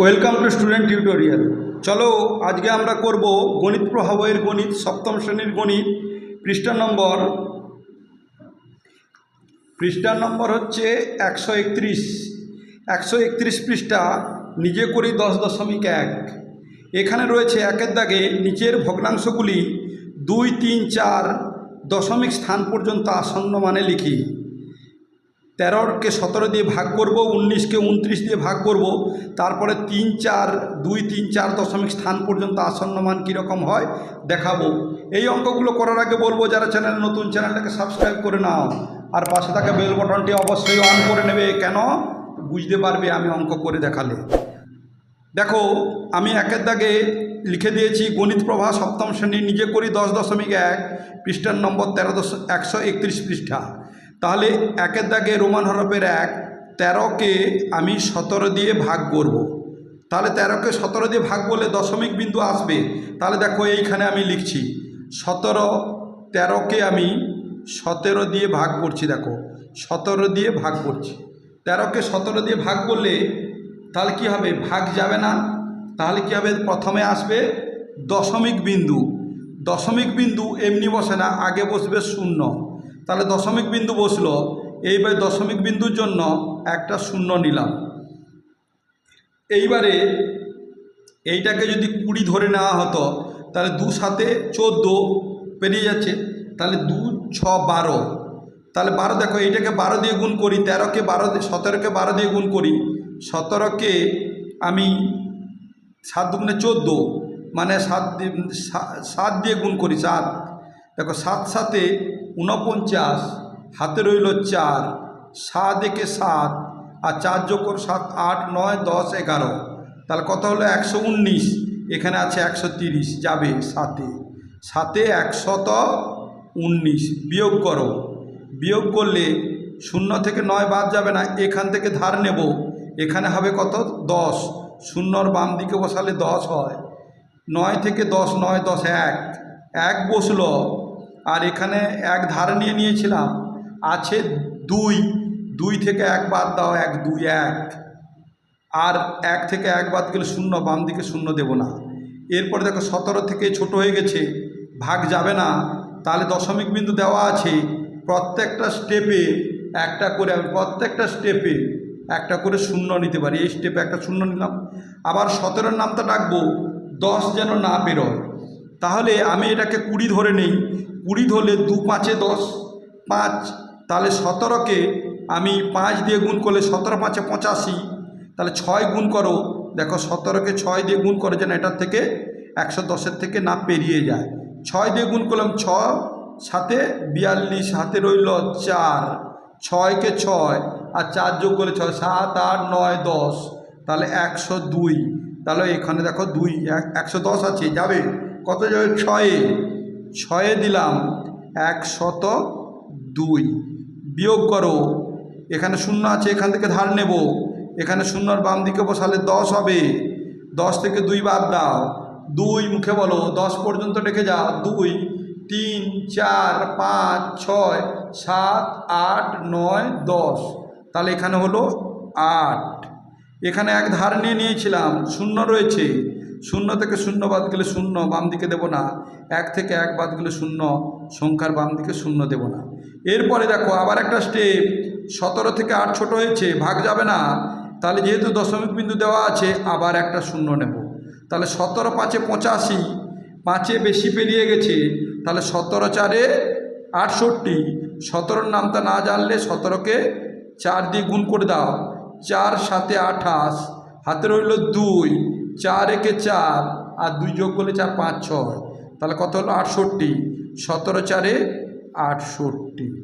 Welcome to student tutorial চলো, আজকে আমরা করব গণিত প্রভাবের গণিত, সপ্তম শ্রেণির গণিত, পৃষ্ঠা নম্বর। পৃষ্ঠা নম্বর হচ্ছে একশো একত্রিশ। একশো একত্রিশ পৃষ্ঠা, নিজে করি দশ দশমিক এক। এখানে রয়েছে একের দাগে নিচের ভগ্নাংশগুলি দুই, তিন, চার দশমিক স্থান পর্যন্ত আসন্ন মানে লিখি। তেরোকে সতেরো দিয়ে ভাগ করব, উনিশকে উনত্রিশ দিয়ে ভাগ করব, তারপরে তিন চার, দুই তিন চার দশমিক স্থান পর্যন্ত আসন্ন মান কীরকম হয় দেখাবো। এই অঙ্কগুলো করার আগে বলব, যারা চ্যানেল নতুন, চ্যানেলটাকে সাবস্ক্রাইব করে নাও। আর পাশে থাকা বেল বটনটি অবশ্যই অন করে নেবে, কেন? বুঝতে পারবে আমি অঙ্ক করে দেখালে। দেখো, আমি একের দাগে লিখে দিয়েছি, গণিত প্রভা সপ্তম শ্রেণি, নিজে করি দশ দশমিক এক, পৃষ্ঠার নম্বর তেরো দশ, একশো একত্রিশ পৃষ্ঠা। তাহলে একের দাগে রোমান হরফের এক, তেরোকে আমি সতেরো দিয়ে ভাগ করব। তাহলে তেরোকে সতেরো দিয়ে ভাগ করলে দশমিক বিন্দু আসবে। তাহলে দেখো এইখানে আমি লিখছি, সতেরো, তেরোকে আমি সতেরো দিয়ে ভাগ করছি, দেখো, সতেরো দিয়ে ভাগ করছি। তেরোকে সতেরো দিয়ে ভাগ করলে তাহলে কি হবে? ভাগ যাবে না। তাহলে কি হবে? প্রথমে আসবে দশমিক বিন্দু। দশমিক বিন্দু এমনি বসে না, আগে বসবে শূন্য। তাহলে দশমিক বিন্দু বসল। এইবার দশমিক বিন্দুর জন্য একটা শূন্য নিলাম। এইবারে এইটাকে যদি কুড়ি ধরে নেওয়া হতো, তাহলে দু সাথে চোদ্দ পেরিয়ে যাচ্ছে। তাহলে দু, ছ, বারো। তাহলে বারো দেখো, এইটাকে বারো দিয়ে গুণ করি, তেরোকে বারো সতেরোকে বারো দিয়ে গুণ করি। সতেরোকে আমি সাত দুগুণে চোদ্দ মানে সাত সাত দিয়ে গুণ করি, সাত। দেখো, সাত সাতে ঊনপঞ্চাশ, হাতে রইল চার সাত একে সাত আর চার যোগ কর সাত, আট, নয়, দশ, এগারো। তাহলে কত হলো? একশো উনিশ। এখানে আছে একশো তিরিশ। যাবে সাতে। সাতে একশত উনিশ। বিয়োগ করো। বিয়োগ করলে শূন্য থেকে নয় বাদ যাবে না। এখান থেকে ধার নেব। এখানে হবে কত? দশ। শূন্যর বাম দিকে বসালে দশ হয়। নয় থেকে দশ, নয়, দশ, এক। এক বসল। আর এখানে এক ধার নিয়ে নিয়েছিলাম। আছে দুই দুই থেকে এক বাদ দাও, এক, দুই, এক। আর এক থেকে এক বাদ গেলে শূন্য, বাম দিকে শূন্য দেব না। এরপরে দেখো সতেরো থেকে ছোট হয়ে গেছে, ভাগ যাবে না। তাহলে দশমিক বিন্দু দেওয়া আছে। প্রত্যেকটা স্টেপে একটা করে আমি প্রত্যেকটা স্টেপে একটা করে শূন্য নিতে পারি। এই স্টেপে একটা শূন্য নিলাম। আবার সতেরোর নামটা ডাকবো দশ যেন না বেরোয় তাহলে আমি এটাকে কুড়ি ধরে নেই। কুড়ি ধরলে দু পাঁচে দশ, পাঁচ, তাহলে সতেরোকে আমি পাঁচ দিয়ে গুণ করলে সতেরো পাঁচে পঁচাশি, তাহলে ছয় গুণ করো, দেখো সতেরোকে ছয় দিয়ে গুণ করে যেন এটার থেকে একশো দশের থেকে না পেরিয়ে যায়। ছয় দিয়ে গুণ করলাম ছ, সাথে বিয়াল্লিশ হাতে রইল চার, ছয়কে ছয় আর চার যোগ করলে ছয়, সাত, আট, নয়, দশ, তাহলে একশো দুই, তাহলে এখানে দেখো দুই, এক- একশো দশ আছে, যাবে? কত যাবে? ছয়ে। ছয়ে দিলাম একশত দুই। বিয়োগ করো। এখানে শূন্য আছে, এখান থেকে ধার নেব। এখানে শূন্যর বাম দিকে বসালে দশ হবে। দশ থেকে দুই বাদ দাও। দুই মুখে বলো। দশ পর্যন্ত রেখে যাও। দুই, তিন, চার, পাঁচ, ছয়, সাত, আট, নয়, দশ। তাহলে এখানে হলো আট। এখানে এক ধার নিয়ে নিয়েছিলাম। শূন্য রয়েছে। শূন্য থেকে শূন্য বাদ গেলে শূন্য, বাম দিকে দেব না। এক থেকে এক বাদ গেলে শূন্য, সংখ্যার বাম দিকে শূন্য দেব না। এরপরে দেখো, আবার একটা স্টেপ সতেরো থেকে আট ছোট হয়েছে, ভাগ যাবে না। তাহলে যেহেতু দশমিক বিন্দু দেওয়া আছে, আবার একটা শূন্য নেব। তাহলে সতেরো পাঁচে পঁচাশি, পাঁচে বেশি পেরিয়ে গেছে। তাহলে সতেরো চারে আটষট্টি, সতেরোর নামটা না জানলে সতেরোকে চার দিয়ে গুণ করে দাও। চার সাতে আঠাশ, হাতে রইল দুই। চার একে চার আর দুই যোগ করলে চার, পাঁচ, ছয়। তাহলে কত হলো? আটষট্টি। সতেরো চারে আটষট্টি।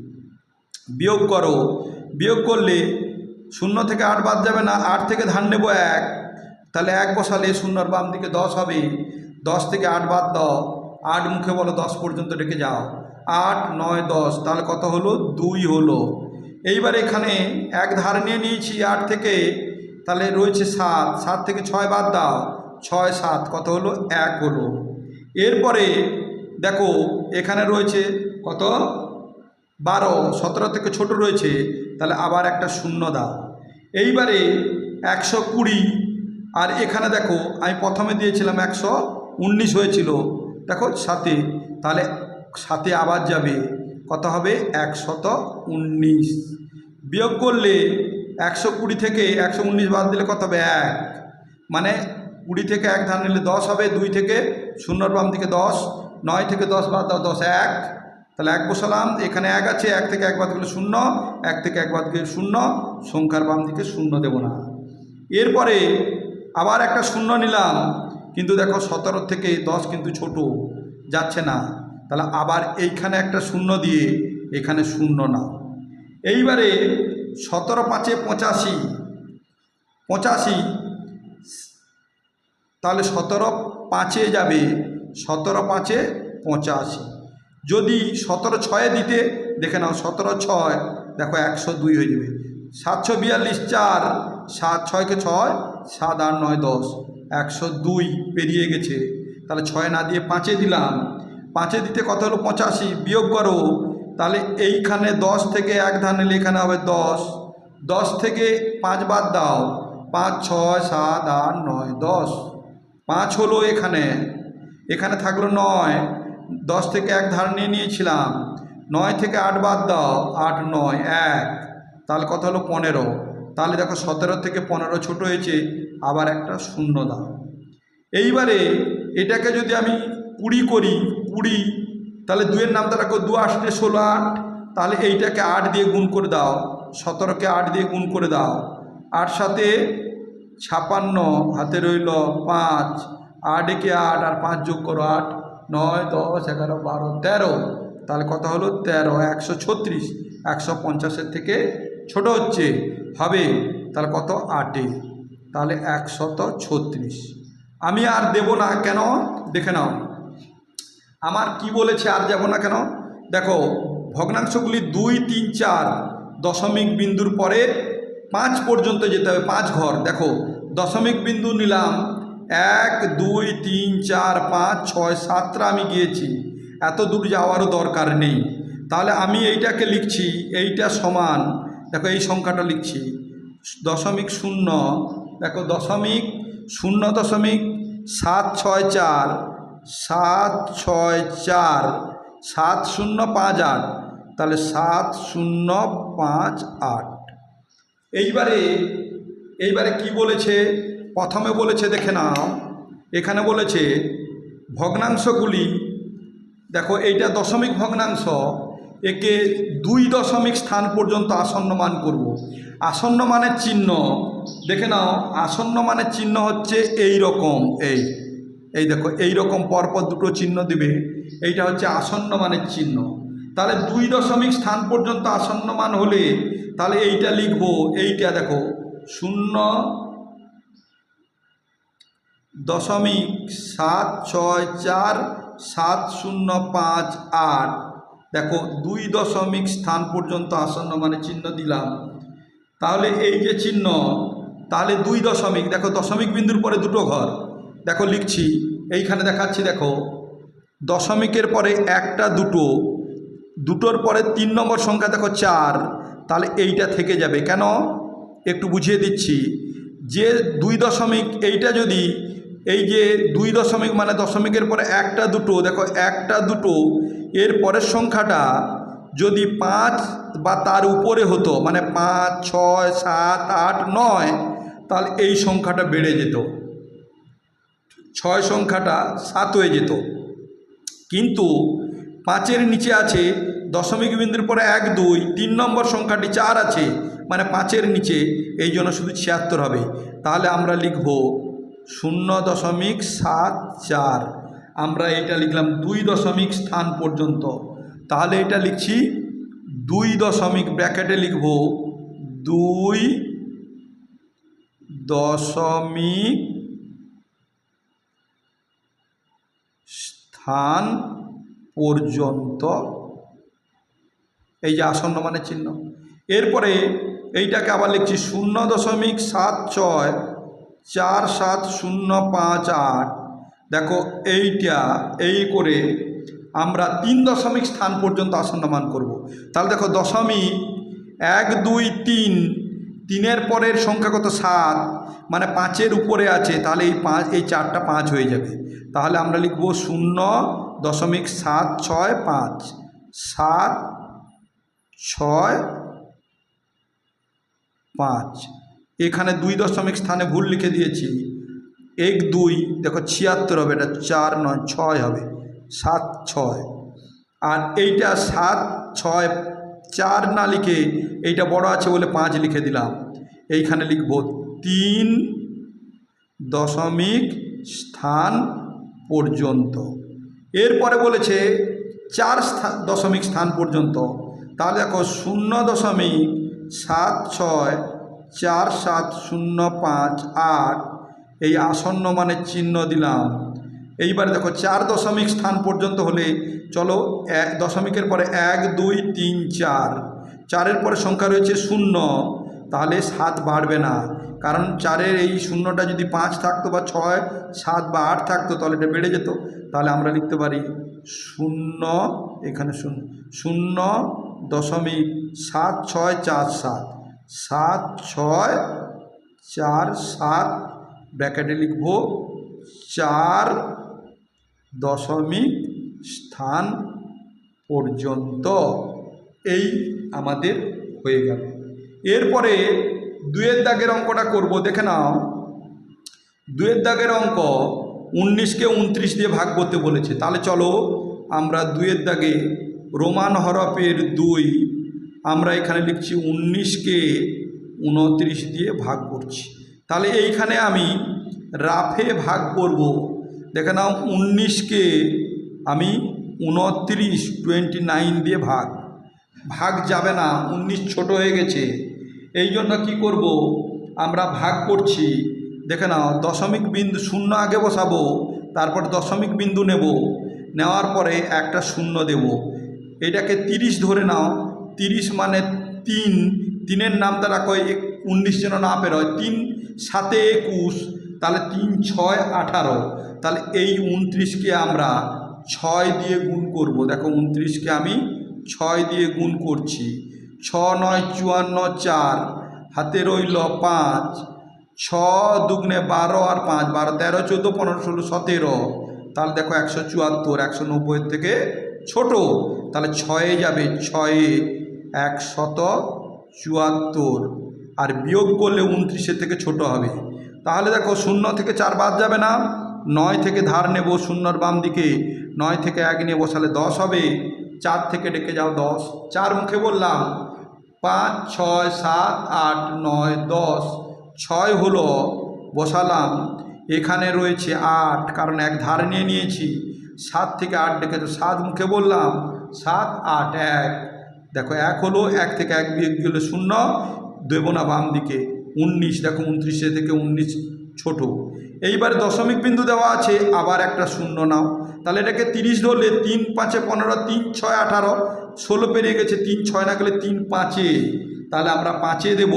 বিয়োগ করো। বিয়োগ করলে শূন্য থেকে আট বাদ যাবে না। আট থেকে ধান নেব এক। তাহলে এক বসালে শূন্যর বাম দিকে দশ হবে। দশ থেকে আট বাদ দাও। আট মুখে বলো, দশ পর্যন্ত ডেকে যাও। আট, নয়, দশ। তাহলে কত হলো? দুই হলো। এইবার এখানে এক ধার নিয়ে নিয়েছি আট থেকে। তাহলে রয়েছে সাত। সাত থেকে ছয় বাদ দাও। ছয়, সাত, কত হলো? এক হলো। এরপরে দেখো, এখানে রয়েছে কত? বারো। সতেরো থেকে ছোট রয়েছে। তাহলে আবার একটা শূন্য দাও। এইবারে একশো কুড়ি। আর এখানে দেখো, আমি প্রথমে দিয়েছিলাম একশো উনিশ হয়েছিল। দেখো সাথে তাহলে সাথে আবার যাবে। কত হবে? একশত উনিশ। বিয়োগ করলে একশো কুড়ি থেকে একশো উনিশ বাদ দিলে কত হবে? এক। মানে কুড়ি থেকে এক ধান নিলে দশ হবে, দুই থেকে শূন্যর বাম দিকে দশ, নয় থেকে দশ বাদ দাও দশ, এক। তাহলে এক বসালাম, এখানে এক আছে, এক থেকে এক বাদ গেলে শূন্য, এক থেকে এক বাদ গেলে শূন্য, সংখ্যার বাম দিকে শূন্য দেব না। এরপরে আবার একটা শূন্য নিলাম, কিন্তু দেখো সতেরো থেকে দশ কিন্তু ছোট, যাচ্ছে না। তাহলে আবার এইখানে একটা শূন্য দিয়ে এখানে শূন্য না। এইবারে সতেরো পাঁচে পঁচাশি পঁচাশি, তাহলে সতেরো পাঁচে যাবে, সতেরো পাঁচে পঁচাশি। যদি সতেরো ছয়ে দিতে, দেখে নাও, সতেরো ছয়, দেখো একশো দুই হয়ে যাবে। সাতশো বিয়াল্লিশ চার, সাত ছয়কে ছয়, সাত আট নয় দশ, একশো দুই পেরিয়ে গেছে। তাহলে ছয় না দিয়ে পাঁচে দিলাম। পাঁচে দিতে কত হলো? পঁচাশি। বিয়োগ করো তাহলে এইখানে দশ থেকে এক ধান নিলে এখানে হবে দশ। দশ থেকে পাঁচ বাদ দাও। পাঁচ, ছয়, সাত, আট, নয়, দশ। পাঁচ হলো এখানে। এখানে থাকল নয়। দশ থেকে এক ধার নিয়ে নিয়েছিলাম। নয় থেকে আট বাদ দাও। আট, নয়, এক। তাহলে কথা হলো? পনেরো। তাহলে দেখো সতেরো থেকে পনেরো ছোট হয়েছে। আবার একটা শূন্য দাও। এইবারে এটাকে যদি আমি কুড়ি করি, কুড়ি তাহলে দুয়ের নামটা রাখো দু আটে ষোলো আট, তাহলে এইটাকে আট দিয়ে গুণ করে দাও, সতেরোকে আট দিয়ে গুণ করে দাও। আট সাথে ছাপান্ন, হাতে রইল পাঁচ আট একে আট আর পাঁচ যোগ করো আট, নয়, দশ, এগারো, বারো, তেরো। তাহলে কত হলো? তেরো, একশো ছত্রিশ, একশো পঞ্চাশের থেকে ছোট হচ্ছে। হবে, তাহলে কত? আটে। তাহলে একশত ছত্রিশ। আমি আর দেব না, কেন? দেখে নাও। আমার কি বলেছে আর যাব না কেন? দেখো, ভগ্নাংশগুলি দুই, তিন, চার দশমিক বিন্দুর পরে পাঁচ পর্যন্ত যেতে হবে, পাঁচ ঘর। দেখো, দশমিক বিন্দু নিলাম, এক, দুই, তিন, চার, পাঁচ, ছয়, সাতটা আমি গিয়েছি। এত দূর যাওয়ারও দরকার নেই। তাহলে আমি এইটাকে লিখছি, এইটা সমান, দেখো এই সংখ্যাটা লিখছি, দশমিক শূন্য, দেখো দশমিক শূন্য দশমিক সাত, ছয়, চার সাত ছয় চার, সাত শূন্য পাঁচ আট, তাহলে সাত শূন্য পাঁচ আট। এইবারে এইবারে কি বলেছে? প্রথমে বলেছে, দেখে নাও, এখানে বলেছে, ভগ্নাংশগুলি, দেখো, এইটা দশমিক ভগ্নাংশ, একে দুই দশমিক স্থান পর্যন্ত আসন্ন মান করব। আসন্ন মানের চিহ্ন, দেখে নাও, আসন্ন মানের চিহ্ন হচ্ছে এই রকম, এই। এই দেখো এই রকম পরপর দুটো চিহ্ন দিবে। এইটা হচ্ছে আসন্ন মানের চিহ্ন। তাহলে দুই দশমিক স্থান পর্যন্ত আসন্ন মান হলে তাহলে এইটা লিখব, এইটা দেখো, শূন্য দশমিক সাত ছয় চার সাত শূন্য পাঁচ আট। দেখো, দুই দশমিক স্থান পর্যন্ত আসন্ন মানে চিহ্ন দিলাম। তাহলে এই যে চিহ্ন, তাহলে দুই দশমিক, দেখো দশমিক বিন্দুর পরে দুটো ঘর। দেখো, লিখছি, এইখানে দেখাচ্ছি, দেখো, দশমিকের পরে একটা দুটো, দুটোর পরে তিন নম্বর সংখ্যা দেখো চার, তাহলে এইটা থেকে যাবে। কেন? একটু বুঝিয়ে দিচ্ছি, যে দুই দশমিক এইটা যদি, এই যে দুই দশমিক মানে দশমিকের পরে একটা দুটো, দেখো, একটা দুটো, এর পরের সংখ্যাটা যদি পাঁচ বা তার উপরে হতো মানে পাঁচ, ছয়, সাত, আট, নয়, তাহলে এই সংখ্যাটা বেড়ে যেত। ছয় সংখ্যাটা সাত হয়ে যেত। কিন্তু পাঁচের নিচে আছে দশমিক বিন্দুর পরে এক, দুই, তিন নম্বর সংখ্যাটি চার আছে মানে পাঁচের নিচে, এই জন্য শুধু ছিয়াত্তর হবে। তাহলে আমরা লিখব শূন্য দশমিক সাত চার। আমরা এটা লিখলাম দুই দশমিক স্থান পর্যন্ত। তাহলে এটা লিখছি দুই দশমিক ব্র্যাকেটে লিখব দুই দশমিক স্থান পর্যন্ত। এই যে আসন্ন মানে চিহ্ন। এরপরে এইটাকে আবার লিখছি শূন্য দশমিক সাত ছয় চার সাত শূন্য পাঁচ আট। দেখো এইটা, এই করে আমরা তিন দশমিক স্থান পর্যন্ত আসন্ন মান করব। তাহলে দেখো দশমিক এক দুই তিন তিনের পরের সংখ্যা কত সাত মানে পাঁচের উপরে আছে, তাহলে এই পাঁচ, এই চারটা পাঁচ হয়ে যাবে। তাহলে আমরা লিখব শূন্য দশমিক সাত ছয় পাঁচ, সাত ছয় পাঁচ। এখানে দুই দশমিক স্থানে ভুল লিখে দিয়েছি। এক, দুই, দেখো ছিয়াত্তর হবে, এটা চার নয়, ছয় হবে, সাত, ছয়। আর এইটা সাত, ছয়, চার না লিখে এইটা বড় আছে বলে পাঁচ লিখে দিলাম। এইখানে লিখব তিন দশমিক স্থান পর্যন্ত। এরপরে বলেছে চার দশমিক স্থান পর্যন্ত। তাহলে দেখো শূন্য দশমিক সাত ছয় চার সাত শূন্য পাঁচ আট, এই আসন্ন মানের চিহ্ন দিলাম। এইবারে দেখো চার দশমিক স্থান পর্যন্ত হলে চলো এক, দশমিকের পরে এক, দুই, তিন, চার। চারের পরে সংখ্যা রয়েছে শূন্য, তাহলে সাত বাড়বে না। কারণ চারের এই শূন্যটা যদি পাঁচ থাকতো বা ছয়, সাত বা আট থাকতো, তাহলে এটা বেড়ে যেত। তাহলে আমরা লিখতে পারি শূন্য, এখানে শূন্য শূন্য দশমিক সাত ছয় চার সাত সাত ছয় চার সাত ব্র্যাকেটে লিখব চার দশমিক স্থান পর্যন্ত। এই আমাদের হয়ে গেল। এরপরে দুয়ের দাগের অঙ্কটা করব, দেখে নাও। দুয়ের দাগের অঙ্ক উনিশকে উনত্রিশ দিয়ে ভাগ করতে বলেছে। তাহলে চলো আমরা দুয়ের দাগে রোমান হরফের দুই, আমরা এখানে লিখছি উনিশকে উনত্রিশ দিয়ে ভাগ করছি। তাহলে এইখানে আমি রাফে ভাগ করব। দেখে নাও, উনিশকে আমি উনত্রিশ, টোয়েন্টি নাইন দিয়ে ভাগ ভাগ যাবে না, উনিশ ছোট হয়ে গেছে। এই জন্য কী করব? আমরা ভাগ করছি। দেখে নাও, দশমিক বিন্দু শূন্য আগে বসাবো, তারপর দশমিক বিন্দু নেব। নেওয়ার পরে একটা শূন্য দেব। এটাকে তিরিশ ধরে নাও। তিরিশ মানে তিন। তিনের নাম তারা কয় উনিশ যেন না পেরোয়। তিন সাতে একুশ, তাহলে তিন ছয় আঠারো। তাহলে এই উনত্রিশকে আমরা ছয় দিয়ে গুণ করব। দেখো, উনত্রিশকে আমি ছয় দিয়ে গুণ করছি। ছ নয় চুয়ান্ন চার, হাতে রইল পাঁচ। ছ দুগুণে বারো আর পাঁচ, বারো, তেরো, চোদ্দ, পনেরো, ষোলো, সতেরো। তাহলে দেখো একশো চুয়াত্তর, একশো নব্বইয়ের থেকে ছোট। তাহলে ছয়ে যাবে ছয়ে একশত চুয়াত্তর। আর বিয়োগ করলে উনত্রিশের থেকে ছোট হবে। তাহলে দেখো শূন্য থেকে চার বাদ যাবে না। নয় থেকে ধার নেব শূন্যর বাম দিকে নয় থেকে এক নিয়ে বসালে দশ হবে। চার থেকে ডেকে যাও দশ। চার মুখে বললাম, পাঁচ, ছয়, সাত, আট, নয়, দশ। ছয় হলো, বসালাম। এখানে রয়েছে আট, কারণ এক ধার নিয়ে নিয়েছি। সাত থেকে আট ডেকে সাত মুখে বললাম, সাত, আট, এক। দেখো, এক হলো এক থেকে এক বিয়োগ গেলে শূন্য? দেবো না বাম দিকে উনিশ, দেখো, উনত্রিশে থেকে উনিশ ছোট। এইবার দশমিক বিন্দু দেওয়া আছে, আবার একটা শূন্য নাও। তাহলে এটাকে তিরিশ ধরলে তিন পাঁচে পনেরো, তিন ছয় আঠারো, ষোলো পেরিয়ে গেছে তিন ছয়, না গেলে তিন পাঁচে। তাহলে আমরা পাঁচে দেব।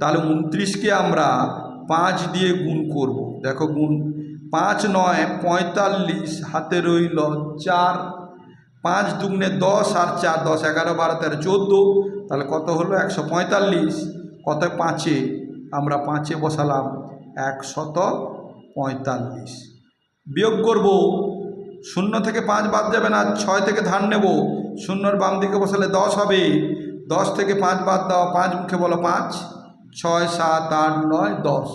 তাহলে উনত্রিশকে আমরা পাঁচ দিয়ে গুণ করব। দেখো গুণ, পাঁচ নয়, পঁয়তাল্লিশ, হাতে রইল চার, পাঁচ দুগুণে দশ আর চার, দশ, এগারো, বারো, তেরো, চোদ্দ। তাহলে কত হলো? একশো পঁয়তাল্লিশ। কত? পাঁচে। আমরা পাঁচে বসালাম, একশত পঁয়তাল্লিশ। বিয়োগ করব, শূন্য থেকে পাঁচ বাদ যাবে না, ছয় থেকে ধান নেব, শূন্যর বাম দিকে বসালে দশ হবে। দশ থেকে পাঁচ বাদ দাও, পাঁচ মুখে বলো পাঁচ, ছয়, সাত, আট, নয়, দশ।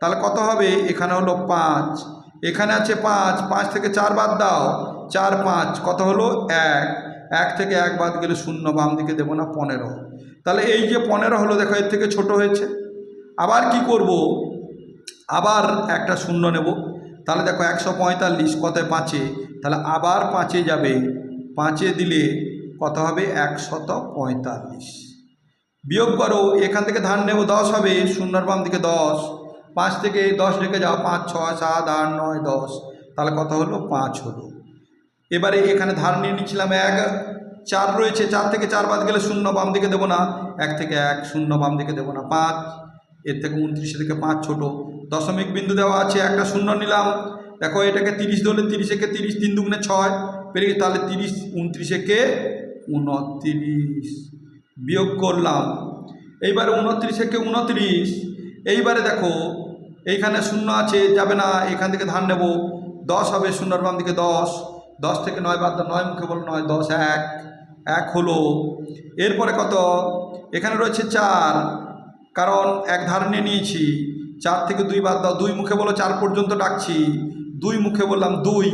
তাহলে কত হবে? এখানে হলো পাঁচ। এখানে আছে পাঁচ পাঁচ থেকে চার বাদ দাও, চার, পাঁচ। কত হলো? এক। এক থেকে এক বাদ গেলে শূন্য, বাম দিকে দেবো না, পনেরো। তাহলে এই যে পনেরো হলো, দেখো এর থেকে ছোট হয়েছে। আবার কি করব? আবার একটা শূন্য নেব। তাহলে দেখো একশো পঁয়তাল্লিশ কতয় পাঁচে? তাহলে আবার পাঁচে যাবে। পাঁচে দিলে কত হবে? একশত পঁয়তাল্লিশ। বিয়োগ করো, এখান থেকে ধান নেব দশ হবে, শূন্যর বাম দিকে দশ। পাঁচ থেকে দশ রেখে যাও, পাঁচ, ছয়, সাত, আট, নয়, দশ। তাহলে কত হলো? পাঁচ হলো। এবারে এখানে ধার নিয়ে নিচ্ছিলাম এক। চার রয়েছে, চার থেকে চার বাদ গেলে শূন্য বাম দিকে দেবো না। এক থেকে এক, শূন্য বাম দিকে দেবো না, পাঁচ। এর থেকে উনত্রিশে থেকে পাঁচ ছোট। দশমিক বিন্দু দেওয়া আছে একটা শূন্য নিলাম। দেখো এটাকে তিরিশ ধরলে তিরিশে কে তিরিশ তিন দুগুণে ছয়। গেছে, তাহলে তিরিশ উনত্রিশে কে উনত্রিশ। বিয়োগ করলাম। এইবারে উনত্রিশ একে উনত্রিশ। এইবারে দেখো এইখানে শূন্য আছে যাবে না এখান থেকে ধান নেব। দশ হবে শূন্যর বাম দিকে দশ। দশ থেকে নয় বাদ নয় মুখে বলো নয় দশ এক। এক হলো। এরপরে কত? এখানে রয়েছে চার। কারণ এক ধার নিয়ে নিয়েছি। চার থেকে দুই বাদ দাও, দুই মুখে বলো চার পর্যন্ত ডাকছি। দুই মুখে বললাম দুই,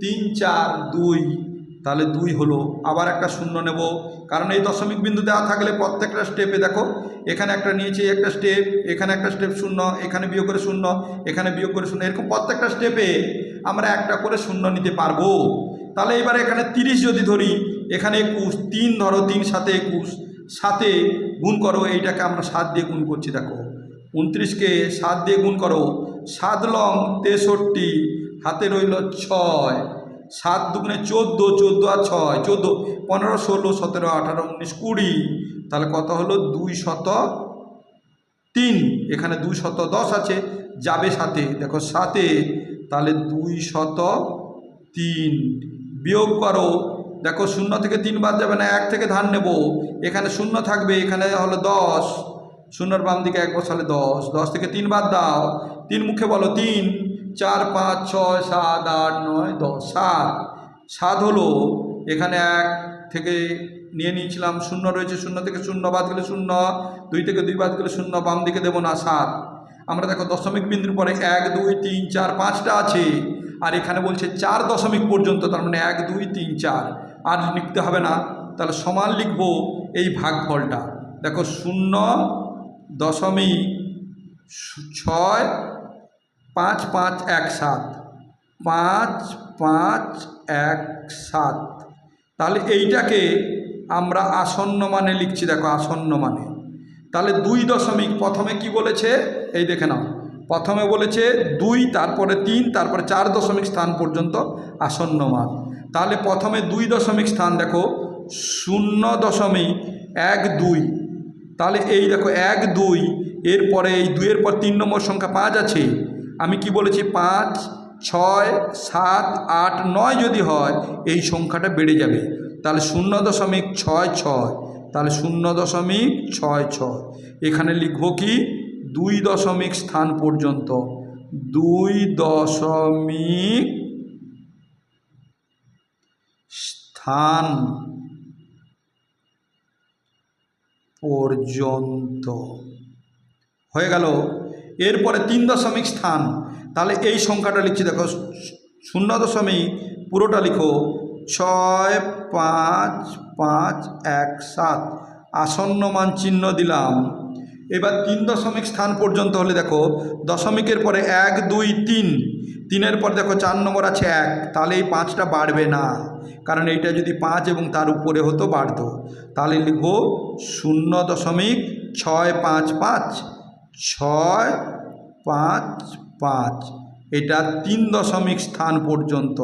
তিন, চার, দুই। তাহলে দুই হলো। আবার একটা শূন্য নেব। কারণ এই দশমিক বিন্দু দেওয়া থাকলে প্রত্যেকটা স্টেপে দেখো, এখানে একটা নিয়েছি একটা স্টেপ এখানে একটা স্টেপ শূন্য, এখানে বিয়োগ করে শূন্য, এখানে বিয়োগ করে শূন্য, এরকম প্রত্যেকটা স্টেপে আমরা একটা করে শূন্য নিতে পারব। তাহলে এবারে এখানে তিরিশ যদি ধরি, এখানে একুশ, তিন ধরো তিন, সাথে একুশ, সাথে গুণ করো, এইটাকে আমরা সাত দিয়ে গুণ করছি, দেখো। উনত্রিশকে সাত দিয়ে গুণ করো। সাত লং তেষট্টি, হাতে রইল ছয়। সাত দুগুণে চোদ্দ চোদ্দ আর ছয়, চোদ্দ, পনেরো, ষোলো, সতেরো, আঠারো, উনিশ, কুড়ি। তাহলে কত হলো? দুই শত তিন। এখানে দুই শত দশ আছে, যাবে সাথে দেখো সাথে তাহলে দুই শত তিন। বিয়োগ করো। দেখো শূন্য থেকে তিন বাদ যাবে না, এক থেকে ধান নেব। এখানে শূন্য থাকবে, এখানে হলো দশ। শূন্যর বাম দিকে এক বসালে দশ দশ থেকে তিন বাদ দাও। তিন মুখে বলো তিন, চার, পাঁচ, ছয়, সাত, আট, নয়, দশ, সাত। সাত হলো, এখানে এক থেকে নিয়ে নিয়েছিলাম শূন্য রয়েছে, শূন্য থেকে শূন্য বাদ গেলে শূন্য, দুই থেকে দুই বাদ গেলে শূন্য, বাম দিকে দেবো না সাত। আমরা দেখো দশমিক বিন্দুর পরে এক, দুই, তিন, চার, পাঁচটা আছে। আর এখানে বলছে চার দশমিক পর্যন্ত, তার মানে এক, দুই, তিন, চার। আর লিখতে হবে না, তাহলে সমান লিখব এই ভাগফলটা। দেখো শূন্য দশমিক ছয় পাঁচ পাঁচ এক সাত, পাঁচ পাঁচ এক সাত। তাহলে এইটাকে আমরা আসন্ন মানে লিখছি, দেখো আসন্ন মানে। তাহলে দুই দশমিক, প্রথমে কি বলেছে? এই দেখে নাও। প্রথমে বলেছে দুই, তারপরে তিন, তারপরে চার দশমিক স্থান পর্যন্ত আসন্ন মান। তাহলে প্রথমে দুই দশমিক স্থান দেখো, শূন্য দশমিক এক দুই। তাহলে এই দেখো এক, দুই, এরপরে এই দুইয়ের পর তিন নম্বর সংখ্যা পাঁচ আছে। আমি কি বলেছি? পাঁচ, ছয়, সাত, আট, নয় যদি হয়, এই সংখ্যাটা বেড়ে যাবে। তাহলে শূন্য দশমিক ছয় ছয়। তাহলে শূন্য দশমিক ছয় ছয়। এখানে লিখব কি? দুই দশমিক স্থান পর্যন্ত। দুই দশমিক স্থান পর্যন্ত। হয়ে গেল। এরপরে তিন দশমিক স্থান। তাহলে এই সংখ্যাটা লিখছি, দেখো, শূন্য দশমিক, পুরোটা লিখো, ছয়, পাঁচ পাঁচ, এক, সাত। আসন্ন মান চিহ্ন দিলাম। এবার তিন দশমিক স্থান পর্যন্ত হলে দেখো, দশমিকের পরে এক, দুই, তিন। তিনের পর দেখো, চার নম্বর আছে এক। তাহলে এই পাঁচটা বাড়বে না। কারণ এইটা যদি পাঁচ এবং তার উপরে হতো বাড়তো। তাহলে লিখব শূন্য দশমিক ছয় পাঁচ পাঁচ, ছয় পাঁচ পাঁচ। এটা তিন দশমিক স্থান পর্যন্ত,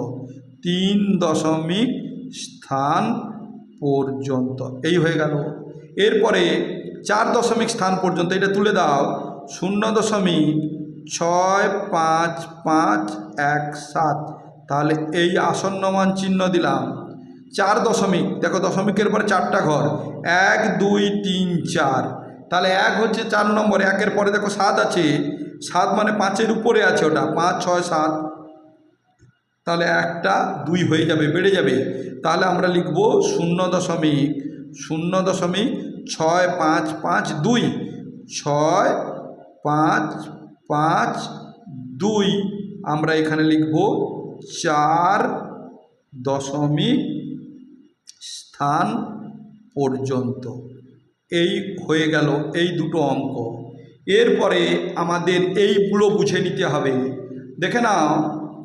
তিন দশমিক স্থান পর্যন্ত। এই হয়ে গেল। এরপরে চার দশমিক স্থান পর্যন্ত এটা তুলে দাও। শূন্য দশমিক ছয় পাঁচ পাঁচ এক সাত। তাহলে এই আসন্ন মান চিহ্ন দিলাম। চার দশমিক, দেখো দশমিকের পরে চারটা ঘর। এক, দুই, তিন, চার। তাহলে এক হচ্ছে চার নম্বর, একের পরে দেখো সাত আছে। সাত মানে পাঁচের উপরে আছে ওটা, পাঁচ, ছয়, সাত। তাহলে একটা, দুই হয়ে যাবে, বেড়ে যাবে। তাহলে আমরা লিখব শূন্য দশমিক শূন্য দশমিক ছয়, পাঁচ পাঁচ, দুই। ছয়, পাঁচ পাঁচ, দুই। আমরা এখানে লিখব চার দশমিক স্থান পর্যন্ত। এই হয়ে গেল এই দুটো অঙ্ক। এরপরে আমাদের এইগুলো বুঝে নিতে হবে। দেখে নাও,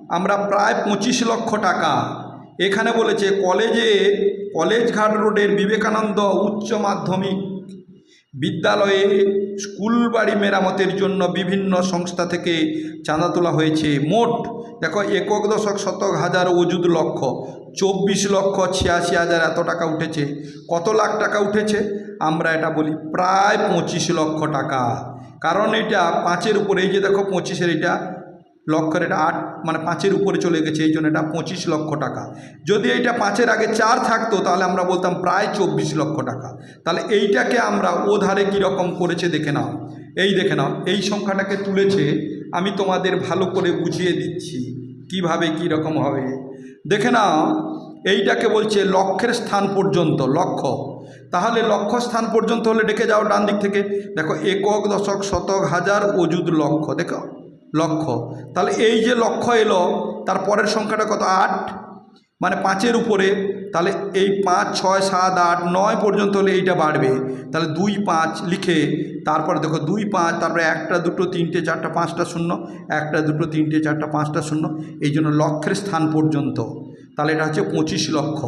আমরা প্রায় পঁচিশ লক্ষ টাকা। এখানে বলেছে, কলেজে কলেজঘাট রোডের বিবেকানন্দ উচ্চ মাধ্যমিক বিদ্যালয়ে স্কুল বাড়ি মেরামতের জন্য বিভিন্ন সংস্থা থেকে চাঁদা তোলা হয়েছে। মোট দেখো একক দশক শতক হাজার অযুত লক্ষ, চব্বিশ লক্ষ ছিয়াশি হাজার এত টাকা উঠেছে। কত লাখ টাকা উঠেছে? আমরা এটা বলি প্রায় পঁচিশ লক্ষ টাকা। কারণ এটা পাঁচের উপরে, এই যে দেখো পঁচিশের এটা লক্ষের এটা আট মানে পাঁচের উপরে চলে গেছে, এই জন্য এটা পঁচিশ লক্ষ টাকা। যদি এইটা পাঁচের আগে চার থাকতো, তাহলে আমরা বলতাম প্রায় চব্বিশ লক্ষ টাকা। তাহলে এইটাকে আমরা ও ধারে কীরকম করেছে, দেখে নাও। এই দেখে নাও, এই সংখ্যাটাকে তুলেছে আমি তোমাদের ভালো করে বুঝিয়ে দিচ্ছি। কীভাবে কী রকম হবে? দেখে না এইটাকে বলছে লক্ষ্যের স্থান পর্যন্ত, লক্ষ্য। তাহলে লক্ষ্য স্থান পর্যন্ত হলে ডেকে যাও ডান দিক থেকে। দেখো, একক, দশক, শতক, হাজার, অযুত লক্ষ্য, দেখো? লক্ষ্য। তাহলে এই যে লক্ষ্য এলো, তার পরের সংখ্যাটা কত? আট। মানে পাঁচের উপরে। তাহলে এই পাঁচ, ছয়, সাত, আট, নয় পর্যন্ত হলে এইটা বাড়বে। তাহলে দুই, পাঁচ লিখে তারপরে দেখো দুই, পাঁচ, তারপরে একটা, দুটো, তিনটে, চারটা, পাঁচটা শূন্য, একটা, দুটো, তিনটে, চারটা, পাঁচটা শূন্য, এই জন্য লক্ষ্যের স্থান পর্যন্ত। তাহলে এটা হচ্ছে পঁচিশ লক্ষ।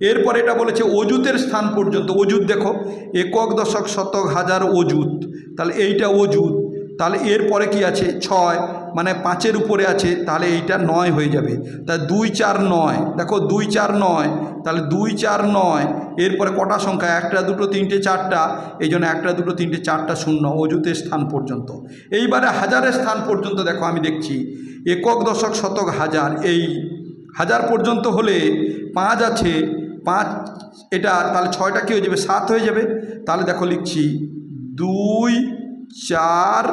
এরপর এটা বলেছে অজুতের স্থান পর্যন্ত। অজুত দেখো, একক, দশক, শতক, হাজার অজুত তাহলে এইটা অজুত তাহলে এরপরে কি আছে? ছয় মানে পাঁচের উপরে আছে, তাহলে এইটা নয় হয়ে যাবে। তা দুই চার নয়, দেখো দুই চার নয়, তাহলে দুই চার নয়, এরপরে কটা সংখ্যা? একটা, দুটো, তিনটে, চারটা, এই জন্য একটা, দুটো, তিনটে, চারটা, শূন্য, অযুতের স্থান পর্যন্ত। এইবারে হাজারের স্থান পর্যন্ত দেখো, আমি দেখছি, একক, দশক, শতক, হাজার, এই হাজার পর্যন্ত হলে পাঁচ আছে, পাঁচ, এটা তাহলে ছয়টা কী হয়ে যাবে? সাত হয়ে যাবে। তাহলে দেখো লিখছি, দুই চার,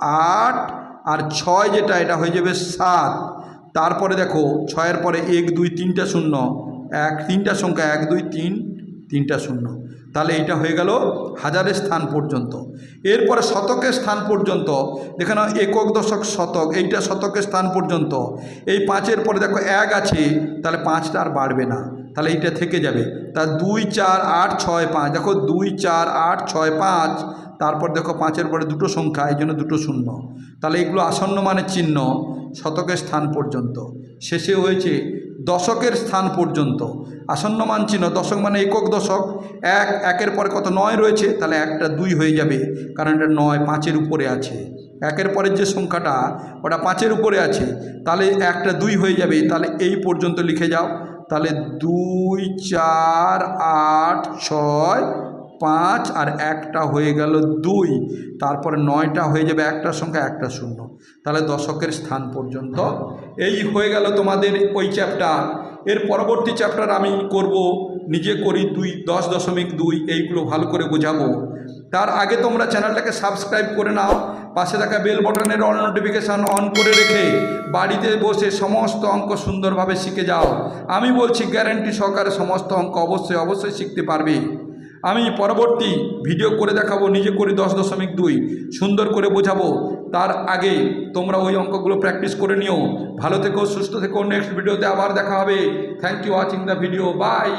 আট আর ছয় যেটা, এটা হয়ে যাবে সাত। তারপরে দেখো, ছয়ের পরে এক, দুই, তিনটা শূন্য। এক, তিনটা সংখ্যা, এক, দুই, তিন, তিনটা শূন্য। তাহলে এইটা হয়ে গেল হাজারের স্থান পর্যন্ত। এরপরে শতকের স্থান পর্যন্ত, দেখে একক দশক শতক, এইটা শতকের স্থান পর্যন্ত। এই পাঁচের পরে দেখো, এক আছে, তাহলে পাঁচটা আর বাড়বে না। তাহলে এইটা থেকে যাবে। তা দুই চার আট ছয় পাঁচ, দেখো দুই চার আট ছয় পাঁচ, তারপর দেখো পাঁচের পরে দুটো সংখ্যা, এই জন্য দুটো শূন্য। তাহলে এগুলো আসন্ন মানের চিহ্ন শতকের স্থান পর্যন্ত। শেষে হয়েছে দশকের স্থান পর্যন্ত। আসন্ন মান চিহ্ন, দশক মানে একক দশক। এক, একের পরে কত? নয় রয়েছে, তাহলে একটা দুই হয়ে যাবে, কারণ এটা নয়, পাঁচের উপরে আছে। একের পরের যে সংখ্যাটা, ওটা পাঁচের উপরে আছে। তাহলে একটা দুই হয়ে যাবে, তাহলে এই পর্যন্ত লিখে যাও। তাহলে দুই, চার, আট, ছয়, পাঁচ আর একটা হয়ে গেল দুই। তারপরে নয়টা হয়ে যাবে একটা সংখ্যা, একটা শূন্য। তাহলে দশকের স্থান পর্যন্ত। এই হয়ে গেল তোমাদের ওই চ্যাপ্টার এর পরবর্তী চ্যাপ্টার আমি করব, নিজে করি দুই, দশ দশমিক দুই, এইগুলো ভালো করে বোঝাবো। তার আগে তোমরা চ্যানেলটাকে সাবস্ক্রাইব করে নাও। পাশে থাকা বেল বটনের অল নোটিফিকেশান অন করে রেখে বাড়িতে বসে সমস্ত অঙ্ক সুন্দরভাবে শিখে যাও। আমি বলছি গ্যারেন্টি সহকারে সমস্ত অঙ্ক অবশ্যই অবশ্যই শিখতে পারবে। আমি পরবর্তী ভিডিও করে দেখাবো, নিজে করি দশ দশমিক দুই। সুন্দর করে বোঝাবো। তার আগে তোমরা ওই অঙ্কগুলো প্র্যাকটিস করে নিও। ভালো থেকো, সুস্থ থেকো। নেক্সট ভিডিওতে আবার দেখা হবে। Thank you watching the video bye